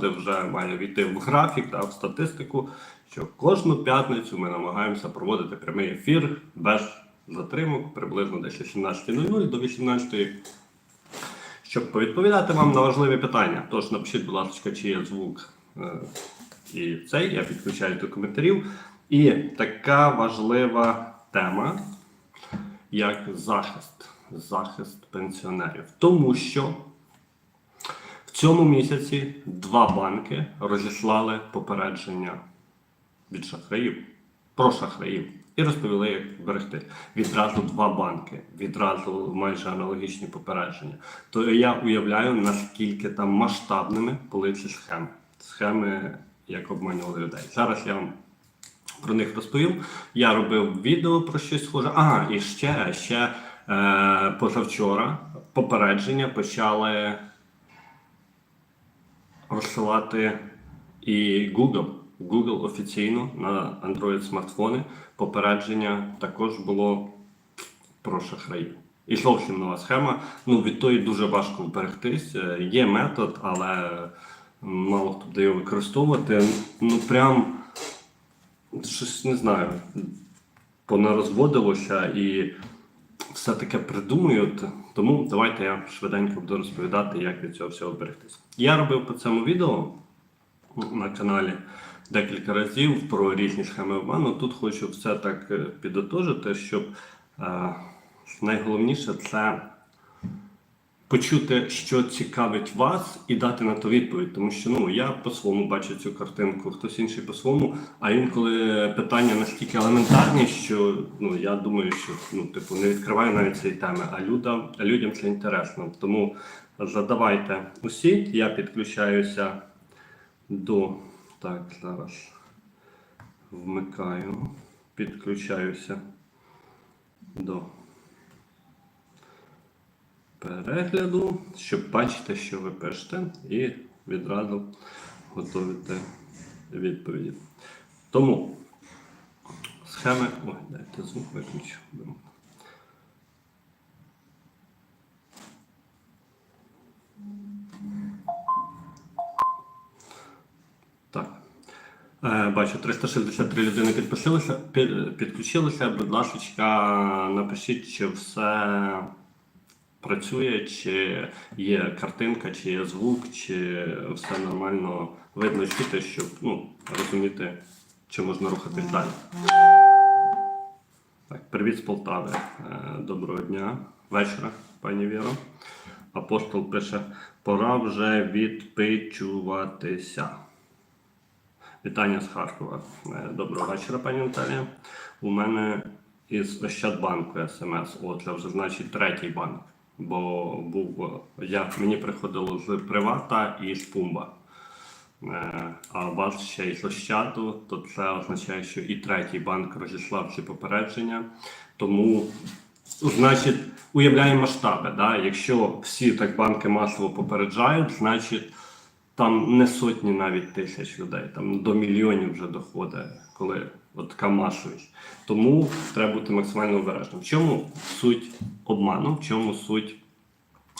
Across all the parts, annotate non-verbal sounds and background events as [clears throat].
завжди вже має війти в графік та в статистику, що кожну п'ятницю ми намагаємося проводити прямий ефір без затримок, приблизно десь о 17.00 до 18.00 щоб повідповідати вам на важливі питання. Тож напишіть, будь ласка, чи є звук е, і цей, я підключаю до коментарів. І така важлива тема, як захист, захист пенсіонерів. Тому що цьому місяці два банки розіслали попередження від шахраїв про шахраїв і розповіли, як берегти. Відразу два банки, відразу майже аналогічні попередження. То я уявляю, наскільки там масштабними були ці схеми. Схеми, як обманювали людей. Зараз я вам про них розповім. Я робив відео про щось схоже. Ага, і ще, ще е, позавчора попередження почали розсилати і Google. Google офіційно на Android смартфони попередження також було про шахраїв. І зовсім нова схема. Ну, від тої дуже важко вберегтись. Е, Є метод, але мало хто буде його використовувати. Ну прям щось не знаю, понарозводилося і все таке придумують. Тому давайте я швиденько буду розповідати, як від цього всього берегтися. Я робив по цьому відео на каналі декілька разів про різні схеми обману. Тут хочу все так е, підотожити, щоб е, найголовніше це почути, що цікавить вас, і дати на то відповідь. Тому що ну я по-своєму бачу цю картинку, хтось інший по-своєму. А інколи питання настільки елементарні, що ну я думаю, що ну типу не відкриваю навіть цієї теми, а людям, а людям це інтересно. Тому задавайте усі, я підключаюся до так, зараз вмикаю, підключаюся до перегляду, щоб бачити, що ви пишете, і відразу готуєте відповіді. Тому схеми. Ой, дайте звук виключу. Так. Е, Бачу, 363 людини підписалися, під, підключилися. Будь ласка, напишіть, чи все працює, чи є картинка, чи є звук, чи все нормально видно чути, щоб ну, розуміти, чи можна рухатись далі. Так, привіт з Полтави. Е, Доброго дня, вечора, пані Віро. Апостол пише: пора вже відпичуватися. Вітання з Харкова. Е, Доброго вечора, пані Наталія. У мене із Ощадбанку смс. О, це вже значить третій банк. Бо був я, мені приходило з Привата і з Пумба. Е, А у вас ще й з Ощаду, то це означає, що і третій банк розіслав ці попередження. Тому, значить, уявляємо масштаби. Да? Якщо всі так банки масово попереджають, значить там не сотні навіть тисяч людей, там до мільйонів вже доходить, коли от така масовість. Тому треба бути максимально обережним. В чому суть обману, в чому суть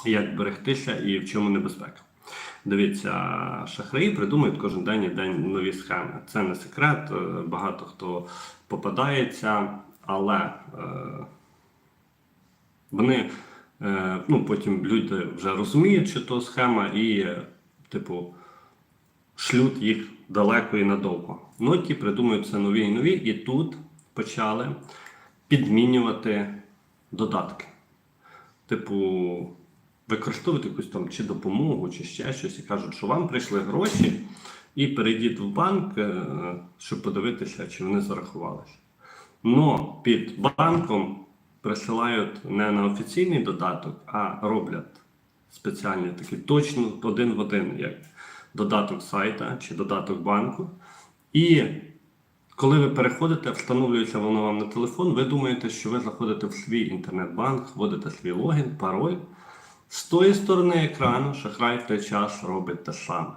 як берегтися і в чому небезпека? Дивіться, шахраї придумують кожен день і день нові схеми. Це не секрет, е, багато хто попадається, але е, вони е, ну, потім люди вже розуміють, що то схема, і, е, типу, шлють їх далеко і надовго. Ну, ті придумують все нові і нові, і тут почали підмінювати додатки. Типу, використовувати якусь там чи допомогу, чи ще щось, і кажуть, що вам прийшли гроші, і перейдіть в банк, е, щоб подивитися, чи вони зарахувалися. Но під банком присилають не на офіційний додаток, а роблять спеціальні такі точно один в один, як додаток сайта чи додаток банку. І коли ви переходите, встановлюється воно вам на телефон, ви думаєте, що ви заходите в свій інтернет-банк, вводите свій логін, пароль. З тої сторони екрану шахрай в той час робить те саме.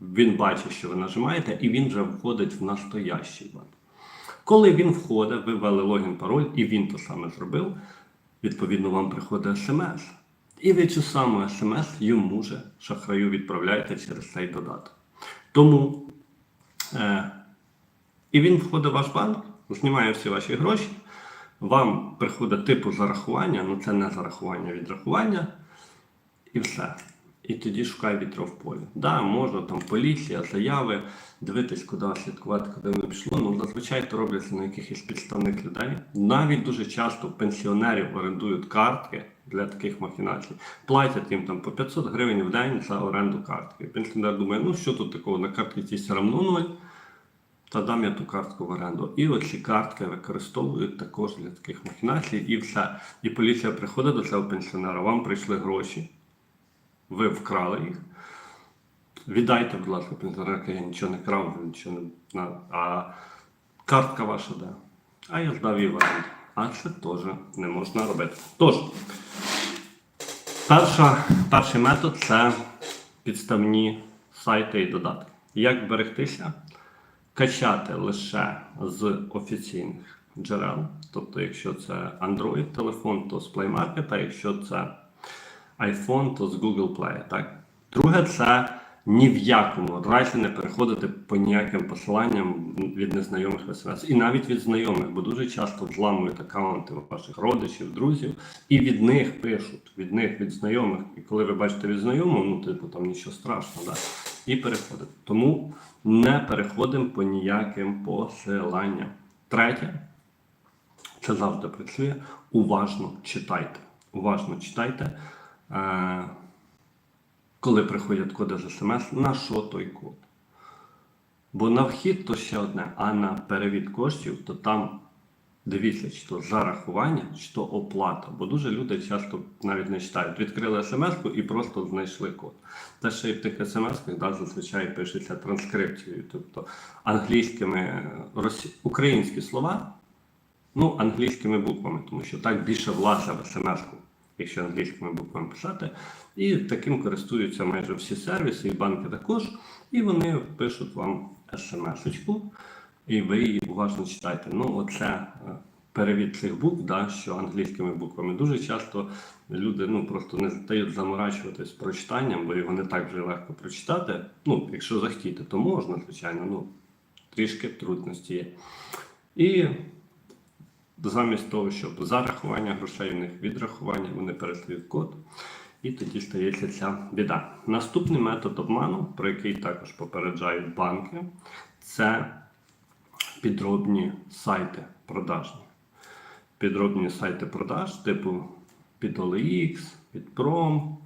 Він бачить, що ви нажимаєте, і він вже входить в настоящий банк. Коли він входить, ви ввели логін, пароль, і він то саме зробив, відповідно, вам приходить смс. І ви цю саму смс йому же шахраю відправляєте через цей додаток. Тому е, і він входить в ваш банк, знімає всі ваші гроші. Вам приходить типу зарахування, ну це не зарахування, відрахування, і все. І тоді шукай вітро в полі. Да, можна там поліція, заяви, дивитись, куди слідкувати, куди воно пішло. Ну зазвичай то робляться на якихось підставних людей. Навіть дуже часто пенсіонерів орендують картки для таких махінацій. Платять їм там по 500 гривень в день за оренду картки. Пенсіонер думає, ну що тут такого на картці все одно ноль та дам я ту картку в оренду. І оці картки використовують також для таких махінацій, і все. І поліція приходить до цього пенсіонера, вам прийшли гроші, ви вкрали їх. Віддайте, будь ласка, пенсіонерка, я нічого не крав, нічого не. А картка ваша де? А я здав її в оренду. А це теж не можна робити. Тож, перша, перший метод це підставні сайти і додатки. Як берегтися? качати лише з офіційних джерел. Тобто, якщо це Android телефон, то з Play Market, а якщо це iPhone, то з Google Play. Так? Друге, це ні в якому разі не переходити по ніяким посиланням від незнайомих смс. І навіть від знайомих, бо дуже часто взламують аккаунти ваших родичів, друзів, і від них пишуть, від них, від знайомих. І коли ви бачите від знайомого, ну, типу, там нічого страшного, да? і переходите. Тому не переходимо по ніяким посиланням. Третє, це завжди працює. Уважно читайте. Уважно читайте. Е, коли приходять коди з смс, на що той код. Бо на вхід то ще одне, а на перевід коштів, то там дивіться, чи то зарахування, чи то оплата. Бо дуже люди часто навіть не читають. Відкрили смс і просто знайшли код. Та ще й в тих смс да, зазвичай пишеться транскрипцією, тобто англійськими українські слова, ну, англійськими буквами, тому що так більше влазить в смс-ку, якщо англійськими буквами писати. І таким користуються майже всі сервіси, і банки також. І вони пишуть вам смс-очку, і ви її уважно читаєте. Ну, оце е, перевід цих букв, да, що англійськими буквами. Дуже часто люди ну, просто не стають заморачуватись прочитанням, бо його не так вже легко прочитати. Ну, якщо захотіти, то можна, звичайно, ну, трішки трудності є. І замість того, щоб зарахування грошей в них відрахування, вони переслідують код. І тоді стається ця біда. Наступний метод обману, про який також попереджають банки, це підробні сайти продажні. Підробні сайти продаж, типу під OLX, під Prom,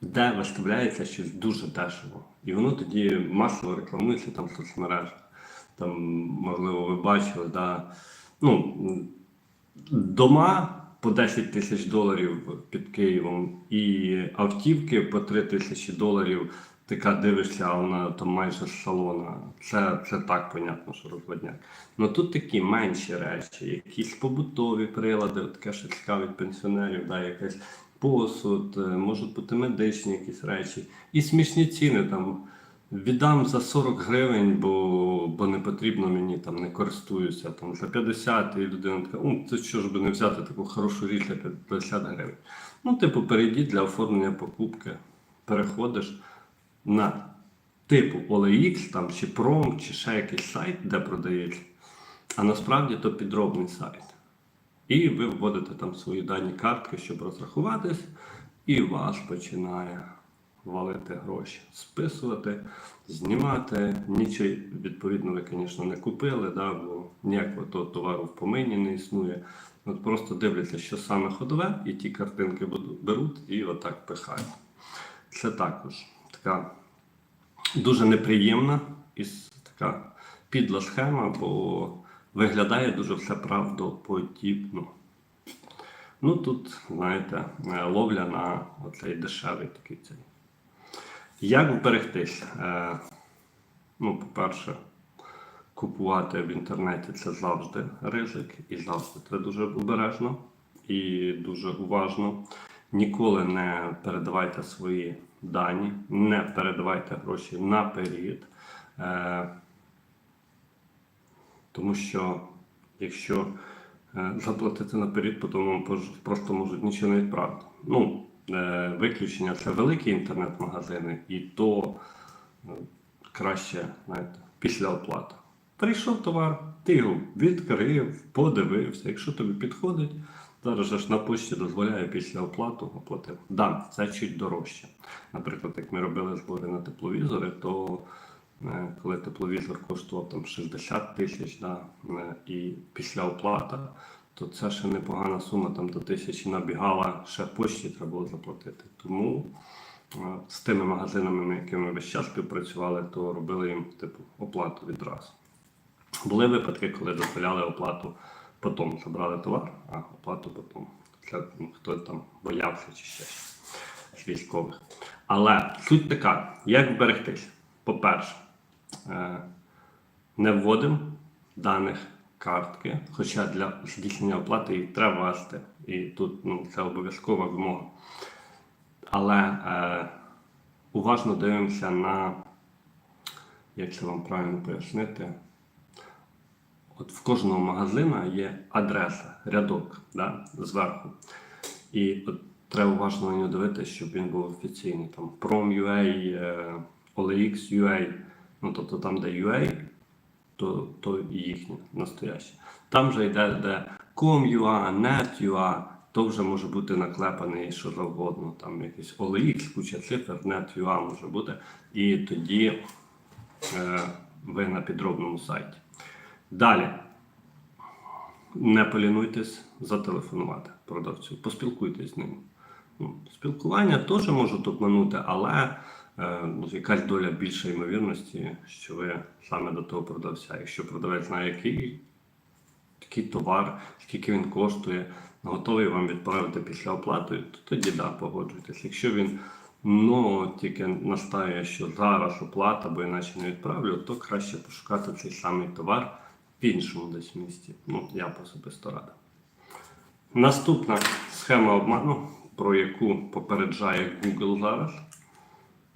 де виставляється щось дуже дешево. І воно тоді масово рекламується там в соцмережах. Там, можливо, ви бачили, да, ну, дома по 10 тисяч доларів під Києвом і автівки по 3 тисячі доларів. Така дивишся, вона там майже з салона. Це, це так понятно, що розводняк. Ну тут такі менші речі, якісь побутові прилади, таке що цікавить пенсіонерів, да, якась посуд, е, можуть бути медичні якісь речі. І смішні ціни там. Віддам за 40 гривень, бо, бо не потрібно мені там не користуюся. Там за 50 і людина така, ну це що ж би не взяти таку хорошу річ для 50 гривень. Ну, типу, перейдіть для оформлення покупки, переходиш на типу OLX, там чи Prom, чи ще якийсь сайт, де продається. А насправді то підробний сайт. І ви вводите там свої дані картки, щоб розрахуватись, і вас починає валити гроші, списувати, знімати. Нічого, відповідно, ви, звісно, не купили, да, бо ніякого того товару в помині не існує. От просто дивляться, що саме ходове, і ті картинки беруть і отак пихають. Це також така дуже неприємна і така підла схема, бо виглядає дуже все правдоподібно. Ну тут, знаєте, е, ловля на оцей дешевий такий цей. Як вберегтись? Е, ну, по-перше, купувати в інтернеті це завжди ризик, і завжди треба дуже обережно і дуже уважно. Ніколи не передавайте свої дані, не передавайте гроші наперед. Е, тому що якщо е, заплатити наперед, потім вам просто можуть нічого не відправити. Ну, виключення це великі інтернет-магазини, і то краще, знаєте, після оплати. Прийшов товар, ти його відкрив, подивився. Якщо тобі підходить, зараз ж на пошті дозволяє після оплату оплатив. Да, це чуть дорожче. Наприклад, як ми робили збори на тепловізори, то е, коли тепловізор коштував там 60 тисяч, да, е, і після оплати, то це ще непогана сума, там до тисячі набігала, ще пошті треба було заплатити. Тому е, з тими магазинами, якими ми весь час співпрацювали, то робили їм типу оплату відразу. Були випадки, коли дозволяли оплату потім, забрали товар, а оплату потім. Це ну, хто там боявся чи ще щось з військових. Але суть така, як вберегтись? По-перше, е, не вводимо даних картки, хоча для здійснення оплати їх треба ввести. І тут ну, це обов'язкова вимога. Але е, уважно дивимося на, як це вам правильно пояснити, От в кожного магазина є адреса, рядок да, зверху. І от треба уважно на нього дивитися, щоб він був офіційний. Там Prom.ua, е, OLX.ua, ну тобто там, де UA, то, то їхнє настояще. Там же йде, де net.ua, то вже може бути наклепаний що завгодно. Там якийсь OLX, куча цифр, net.ua може бути. І тоді е, ви на підробному сайті. Далі. Не полінуйтесь зателефонувати продавцю, поспілкуйтесь з ним. Ну, спілкування теж можуть обманути, але якась доля більша ймовірності, що ви саме до того продавця. Якщо продавець знає, який, який товар, скільки він коштує, готовий вам відправити після оплати, то тоді да, погоджуйтесь. Якщо він ну, тільки настає, що зараз оплата, бо іначе не відправлю, то краще пошукати цей самий товар в іншому десь місті. Ну, я особисто радив. Наступна схема обману, про яку попереджає Google зараз.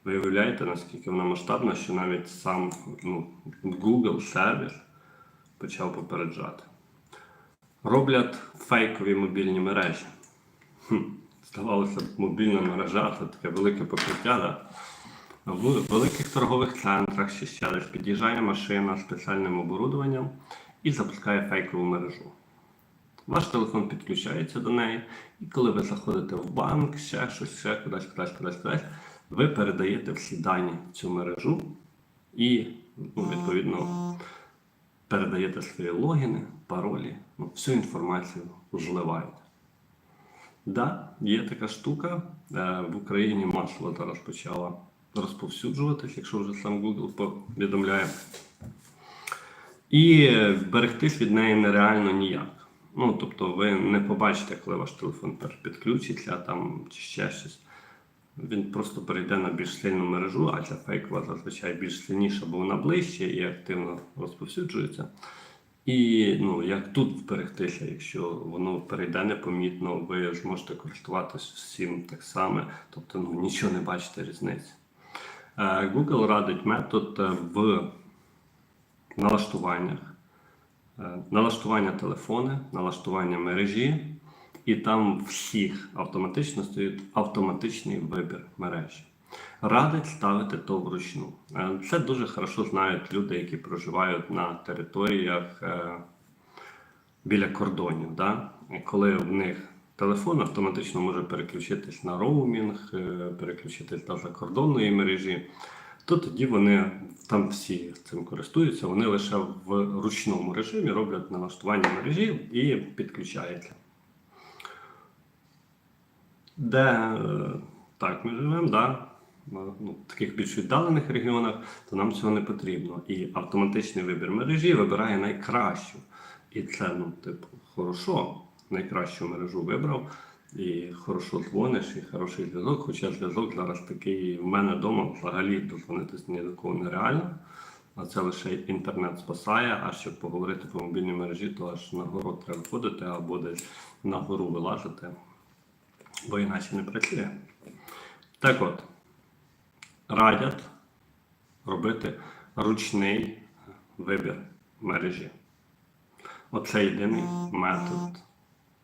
Ви уявляєте, наскільки вона масштабна, що навіть сам ну, Google сервіс почав попереджати. Роблять фейкові мобільні мережі. Хм, здавалося б, мобільна мережа це таке велике покриття. Да? В великих торгових центрах чи ще десь під'їжджає машина спеціальним оборудованням і запускає фейкову мережу. Ваш телефон підключається до неї, і коли ви заходите в банк, ще щось, ще кудись, кудись, кудись, кудись, ви передаєте всі дані в цю мережу і, ну, відповідно, передаєте свої логіни, паролі, ну, всю інформацію зливаєте. Да, є така штука. Е, В Україні масово зараз почала розповсюджуватись, якщо вже сам Google повідомляє. І берегтись від неї нереально ніяк. Ну, тобто ви не побачите, коли ваш телефон підключиться там чи ще щось. Він просто перейде на більш сильну мережу, а ця фейкова зазвичай більш сильніша, бо вона ближче і активно розповсюджується. І ну, як тут вберегтися, якщо воно перейде непомітно, ви зможете користуватись всім так само, тобто ну, нічого не бачите різниці. Е, Google радить метод е, в налаштуваннях. Е, Налаштування телефону, налаштування мережі, і там всіх автоматично стоїть автоматичний вибір мережі. Радить ставити то вручну. Е, Це дуже хорошо знають люди, які проживають на територіях е, біля кордонів. Да? Коли в них телефон автоматично може переключитись на роумінг, е, переключитись до закордонної мережі, то тоді вони там всі цим користуються, вони лише в ручному режимі роблять налаштування мережі і підключаються. Де е, так ми живемо, да, ну, в таких більш віддалених регіонах, то нам цього не потрібно. І автоматичний вибір мережі вибирає найкращу. І це, ну, типу, хорошо, найкращу мережу вибрав. І хорошо дзвониш, і хороший зв'язок, хоча зв'язок зараз такий в мене вдома взагалі дозвонитись ні до кого нереально. А це лише інтернет спасає, а щоб поговорити по мобільній мережі, то аж на город треба входити або десь на гору вилазити, бо іначе не працює. Так от, радять робити ручний вибір мережі. Оце єдиний метод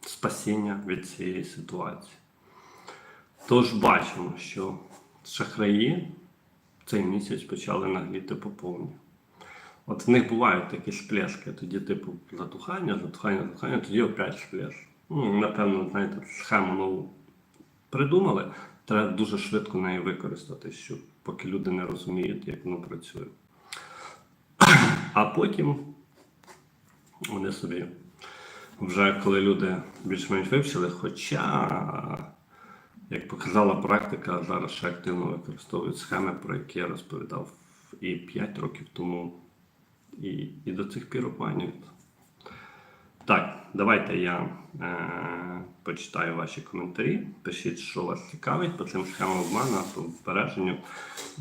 спасіння від цієї ситуації. Тож бачимо, що шахраї цей місяць почали нагліти поповні. От в них бувають такі сплески, тоді, типу, затухання, затухання, затухання, тоді опять сплеск. Ну, напевно, знаєте, схему нову придумали, треба дуже швидко неї використати, щоб поки люди не розуміють, як воно працює. А потім вони собі вже коли люди більш-менш вивчили, хоча, як показала практика, зараз ще активно використовують схеми, про які я розповідав і 5 років тому, і, і до цих пір обманюють. Так, давайте я е, почитаю ваші коментарі. Пишіть, що вас цікавить по цим схемам обману, по вбереженню.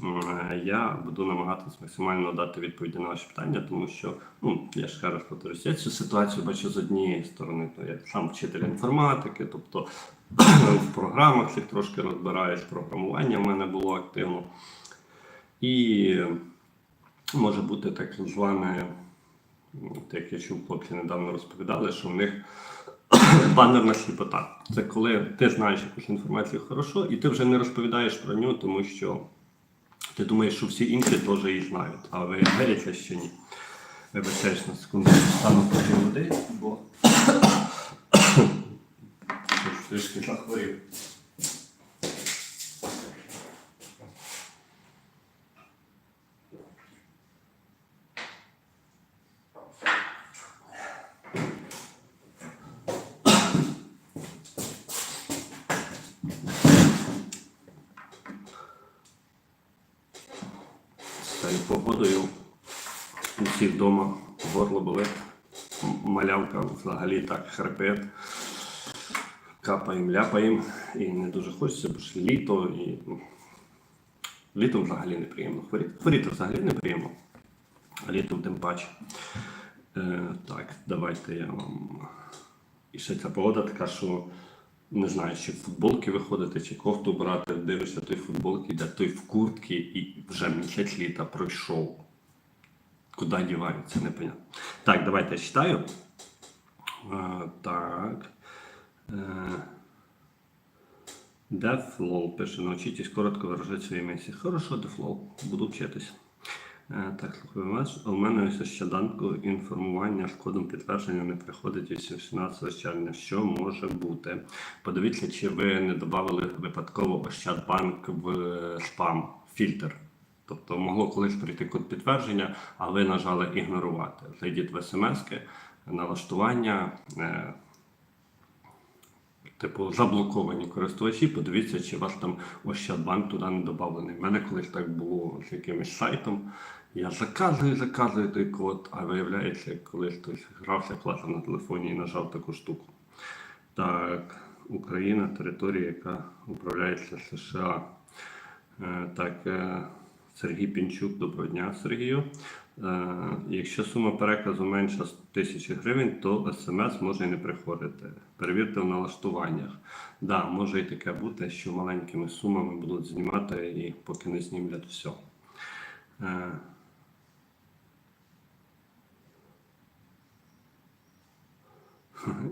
М, е, Я буду намагатися максимально дати відповіді на ваші питання, тому що, ну, я ж раз повторюсь, я цю ситуацію бачу з однієї сторони. То я сам вчитель інформатики, тобто [clears throat] в програмах цих трошки розбираюсь, програмування в мене було активно. І може бути так зване, як я чув, хлопці недавно розповідали, що в них [coughs] банерна сліпота. Це коли ти знаєш якусь інформацію хорошо, і ти вже не розповідаєш про нього, тому що ти думаєш, що всі інші теж її знають, а виявляється, що ні. Вибачаюсь на секунду, стану потім води, бо [coughs] трішки захворів. Взагалі так хрипить, капаємо, ляпаємо і не дуже хочеться, бо ж літо і ну, літом взагалі неприємно хворіти. Хворіти взагалі неприємно, а літом тим паче. Е, так, давайте я вам. І ще ця погода така, що не знаю, чи в футболки виходити, чи кофту брати, дивишся той футболки, де той в куртці і вже місяць літа пройшов. Куди діваються, непонятно. Так, давайте я читаю. Так. Е, Дефлоу пише, навчитесь коротко виражати свої мислі. Хорошо, Дефлоу, буду вчитись. Е, Так, вас. У мене ось ще данку інформування кодом підтвердження не приходить від 17 червня. Що може бути? Подивіться, чи ви не додали випадково Ощадбанк в е, спам фільтр. Тобто могло колись прийти код підтвердження, а ви нажали ігнорувати. Зайдіть в смс-ки, налаштування. е, Типу, заблоковані користувачі, подивіться, чи вас там Ощадбанк туди не додавлений. У мене колись так було з якимось сайтом. Я заказую, заказую той код, а виявляється, колись хтось грався класно на телефоні і нажав таку штуку. Так, Україна, територія, яка управляється США. Е, Так, е, Сергій Пінчук, доброго дня, Сергію. Е, Якщо сума переказу менша 1000 гривень, то смс може і не приходити. Перевірте в налаштуваннях. Да, може і таке бути, що маленькими сумами будуть знімати і поки не знімлять все.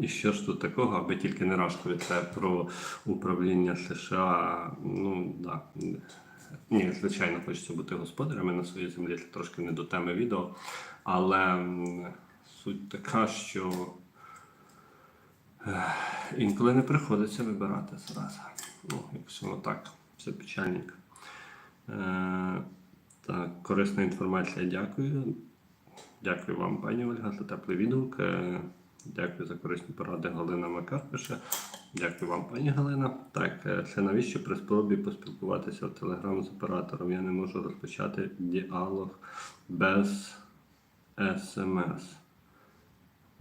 І що ж тут такого, аби тільки не рашкою, це про управління США. Ну да. Ні, звичайно, хочеться бути господарями на своїй землі. Це трошки не до теми відео. Але суть така, що інколи не приходиться вибирати зразу. Ну, якщо так, все печальненько. Е, так, корисна інформація, дякую. Дякую вам, пані Ольга, за теплий відгук. Е, Дякую за корисні поради. Галина Макар пише. Дякую вам, пані Галина. Так, е, це навіщо при спробі поспілкуватися в Телеграм з оператором? Я не можу розпочати діалог без смс.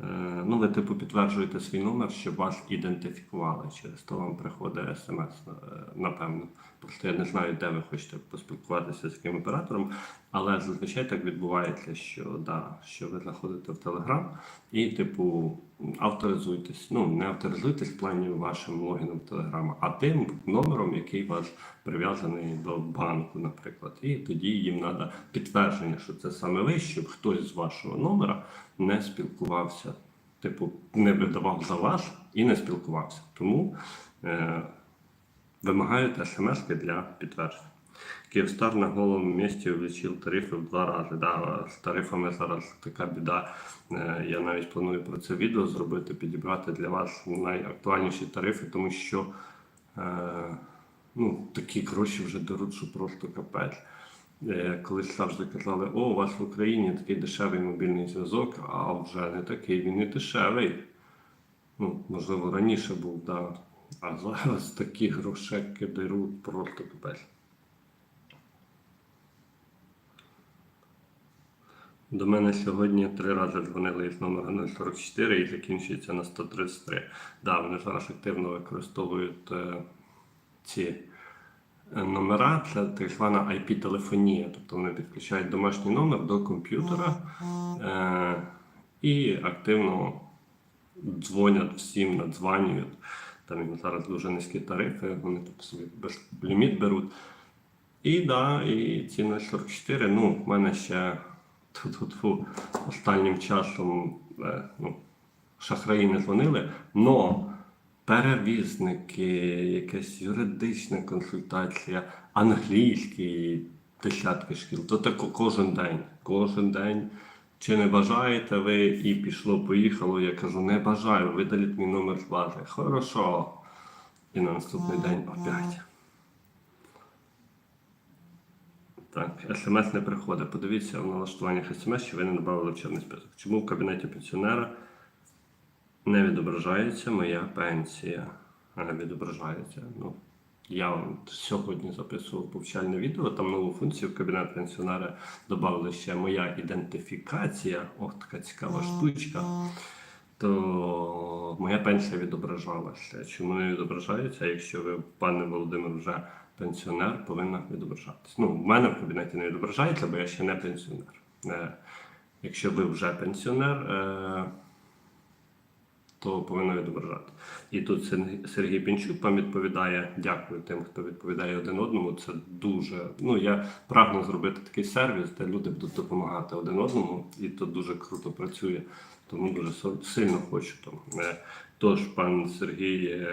Е, Ну, ви типу підтверджуєте свій номер, щоб вас ідентифікували. Через то вам приходить смс, е, напевно. Просто я не знаю, де ви хочете поспілкуватися з яким оператором, але зазвичай так відбувається, що да, що ви заходите в Телеграм і, типу, авторизуйтесь. Ну, не авторизуйтесь в плані вашим логіном Телеграма, а тим номером, який вас прив'язаний до банку, наприклад. І тоді їм треба підтвердження, що це саме ви, щоб хтось з вашого номера не спілкувався, типу, не видавав за вас і не спілкувався. Тому е, вимагають смс для підтвердження. Київстар на голому місці увеличив тарифи в два рази. Да, з тарифами зараз така біда. Е, Я навіть планую про це відео зробити, підібрати для вас найактуальніші тарифи, тому що е, ну, такі гроші вже беруть, що просто капець. Е, Колись завжди казали, о, у вас в Україні такий дешевий мобільний зв'язок, а вже не такий, він не дешевий. Ну, можливо, раніше був, да. А зараз такі грошеки беруть просто капець. До мене сьогодні три рази дзвонили із номера 044 і закінчується на 133. Да, вони зараз активно використовують е, ці е, номера. Це так звана IP-телефонія. Тобто вони підключають домашній номер до комп'ютера е, і активно дзвонять всім, надзванюють. Там їм зараз дуже низькі тарифи, вони тобто собі без ліміт беруть. І да, і ці 044, ну, в мене ще тьфу-тьфу-тьфу, останнім часом е, ну, шахраї не дзвонили, но перевізники, якась юридична консультація, англійський, десятки шкіл, то тако кожен день. Кожен день. Чи не бажаєте ви і пішло, поїхало, я кажу, не бажаю, видаліть мій номер з бази. Хорошо. І на наступний день опять. Так, смс не приходить. Подивіться в налаштуваннях смс, що ви не додали в чорний список. Чому в кабінеті пенсіонера не відображається моя пенсія? Не відображається. Ну, я вам сьогодні записував повчальне відео, там нову функцію в кабінет пенсіонера додали ще моя ідентифікація. Ох, така цікава штучка. То моя пенсія відображалася. Чому не відображається? Якщо ви, пане Володимир, вже пенсіонер, повинна відображатися. Ну, в мене в кабінеті не відображається, бо я ще не пенсіонер. Е, Якщо ви вже пенсіонер, е, то повинно відображати. І тут Сергій Пінчук вам відповідає, дякую тим, хто відповідає один одному. Це дуже. Ну я прагну зробити такий сервіс, де люди будуть допомагати один одному, і то дуже круто працює. Тому дуже сильно хочу там. Е, Тож пан Сергій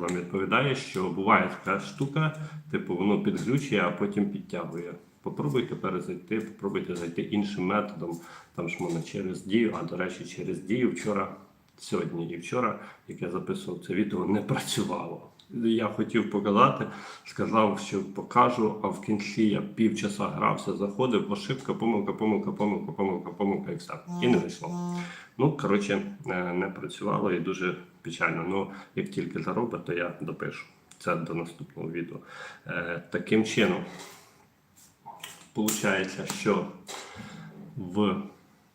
вам відповідає, що буває така штука, типу воно підглючує, а потім підтягує. Попробуйте перезайти, попробуйте зайти іншим методом. Там ж можна через дію, а до речі, через дію вчора, сьогодні і вчора, як я записував це відео, не працювало. Я хотів показати, сказав, що покажу, а в кінці я півчаса грався, заходив, ошибка, помилка, помилка, помилка, помилка, помилка і все. І не вийшло. Ну, коротше, е, не працювало і дуже печально. Ну, як тільки заробить, то я допишу. Це до наступного відео. Е, Таким чином, виходить, що в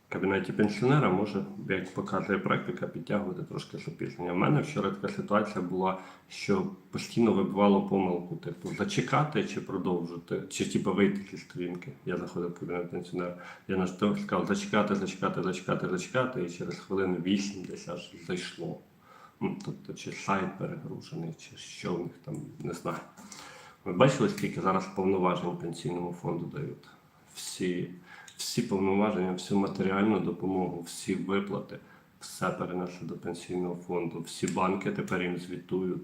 кабінеті пенсіонера може, як показує практика, підтягувати трошки запізнення. У мене вчора така ситуація була, що постійно вибивало помилку, типу, зачекати чи продовжити, чи типу вийти зі сторінки. Я заходив в кабінет пенсіонера. Я на сказав зачекати, зачекати, зачекати, зачекати, і через хвилин 8 десь аж зайшло. Ну, тобто, чи сайт перегружений, чи що в них там, не знаю. Ви бачили, скільки зараз повноважень пенсійному фонду дають? Всі, всі повноваження, всю матеріальну допомогу, всі виплати, все перенесли до пенсійного фонду. Всі банки тепер їм звітують.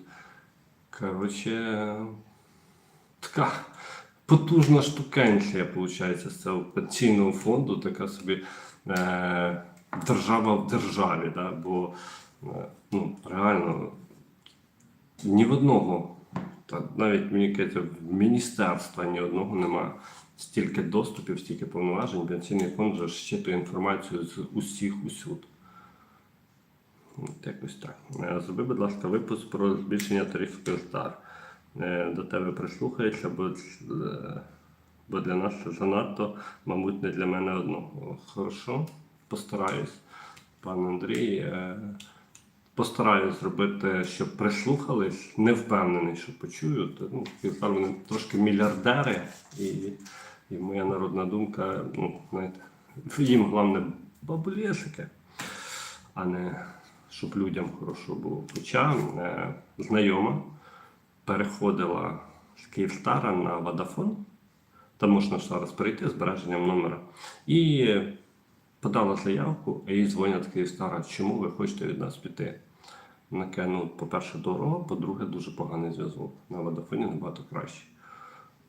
Коротше, така потужна штукенція, виходить, з цього пенсійного фонду, така собі е, держава в державі. Да? Бо ну, реально ні в одного, та навіть мені кажеться, в міністерства ні одного немає стільки доступів, стільки повноважень. Пенсійний фонд вже щитує інформацію з усіх усюд. От якось так. Е, Зроби, будь ласка, випуск про збільшення тарифів Київстар. Е, До тебе прислухається, бо, е, бо для нас це занадто, мабуть, не для мене одного. Хорошо, постараюсь, пан Андрій. Постараюсь зробити, щоб прислухались. Не впевнений, що почують. Ну, вони трошки мільярдери, і, і моя народна думка, ну, знаєте, їм головне бабулєсики а не щоб людям хорошо було. Хоча е, знайома переходила з Київстара на Водафон, там можна зараз перейти збереженням номера. І подала заявку, і їй дзвонять Київстара, чому ви хочете від нас піти. Каже, ну, по-перше, дорого, по-друге, дуже поганий зв'язок. На Водафоні набагато краще.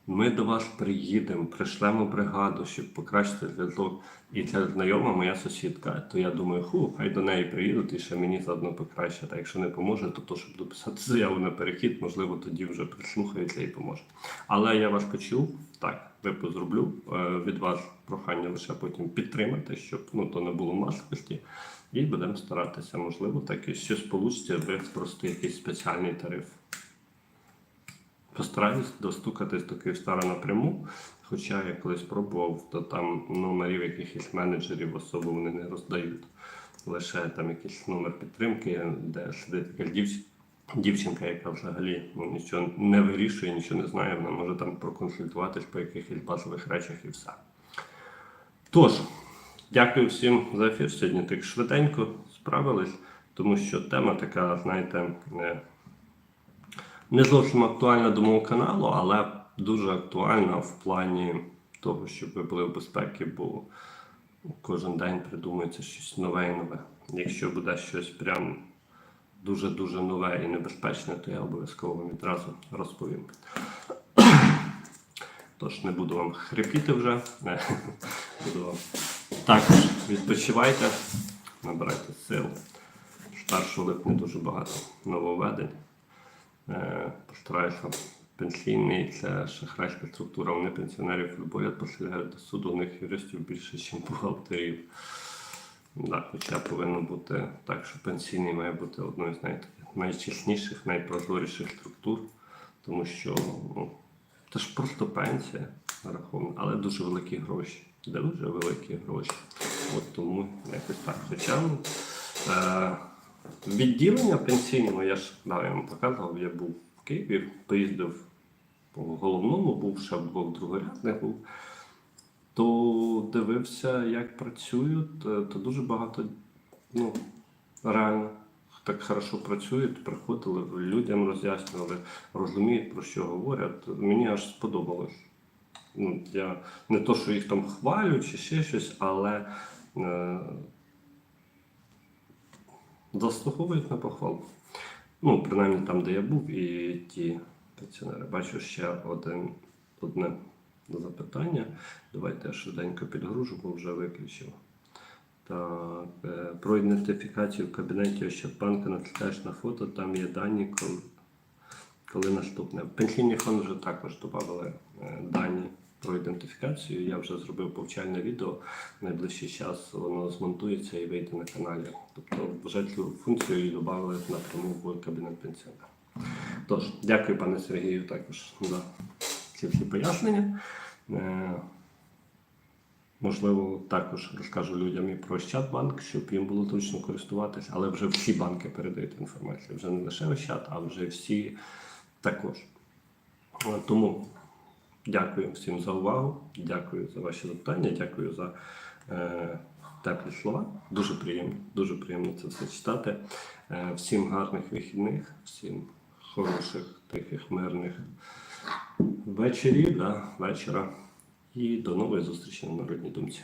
Ми до вас приїдемо, пришлемо бригаду, щоб покращити зв'язок. І це знайома моя сусідка. То я думаю, ху, хай до неї приїдуть і ще мені заодно покращать. А якщо не поможе, то то, щоб дописати заяву на перехід, можливо, тоді вже прислухаються і поможе. Але я вас почув, так, випуск зроблю. Е, Від вас прохання лише потім підтримати, щоб ну, то не було масовості. І будемо старатися, можливо, так і щось вийде, використати якийсь спеціальний тариф. Постараюсь достукатись до Київстара напряму. Хоча я колись пробував, то там номерів якихось менеджерів особо вони не роздають. Лише там якийсь номер підтримки, де сидить якась дівч... дівчинка, яка взагалі ну, нічого не вирішує, нічого не знає, вона може там проконсультуватись по якихось базових речах і все. Тож, дякую всім за ефір. Сьогодні так швиденько справились, тому що тема така, знаєте, е, не зовсім актуальна до мого каналу, але дуже актуальна в плані того, щоб ви були в безпеці, бо кожен день придумується щось нове і нове. Якщо буде щось прям дуже-дуже нове і небезпечне, то я обов'язково вам відразу розповім. Тож не буду вам хрипіти вже. Буду вам. Також відпочивайте, набирайте сил. З 1 липня дуже багато нововведень. Е, Постараюся. Пенсійний це шахрайська структура. Вони пенсіонерів любов'ят посилають до суду. У них юристів більше, ніж бухгалтерів. Да, хоча повинно бути так, що пенсійний має бути одною з най- найчесніших, найпрозоріших структур, тому що ну, це ж просто пенсія нарахована, але дуже великі гроші. Дуже великі гроші. От тому якось так. Хоча ну, е, відділення пенсійного, я ж да, я вам показував, я був в Києві, поїздив по головному, був ще в двох другорядних був то дивився, як працюють, то дуже багато, ну, реально так хорошо працюють, приходили, людям роз'яснювали, розуміють, про що говорять. Мені аж сподобалось. Ну, я не то, що їх там хвалю чи ще щось, але е, заслуговують на похвалу. Ну, принаймні там, де я був, і ті пенсіонери. Бачу ще один, одне запитання. Давайте я швиденько підгружу, бо вже виключив. Так, е, про ідентифікацію в кабінеті Ощадбанка натискаєш на фото, там є дані, коли, коли наступне. Пенсійний фонд вже також додали е, дані про ідентифікацію. Я вже зробив повчальне відео. В найближчий час воно змонтується і вийде на каналі. Тобто вже цю функцію її додали напряму в кабінет пенсіонера. Тож, дякую, пане Сергію, також за ці всі пояснення. Е, Можливо, також розкажу людям і про Ощадбанк, щоб їм було зручно користуватися, але вже всі банки передають інформацію. Вже не лише Ощад, а вже всі також. Е, Тому дякую всім за увагу, дякую за ваші запитання, дякую за е, теплі слова. Дуже приємно, дуже приємно це все читати. Е, всім гарних вихідних, всім хороших, тихих, мирних вечорів, да, вечора. І до нової зустрічі на Народній думці.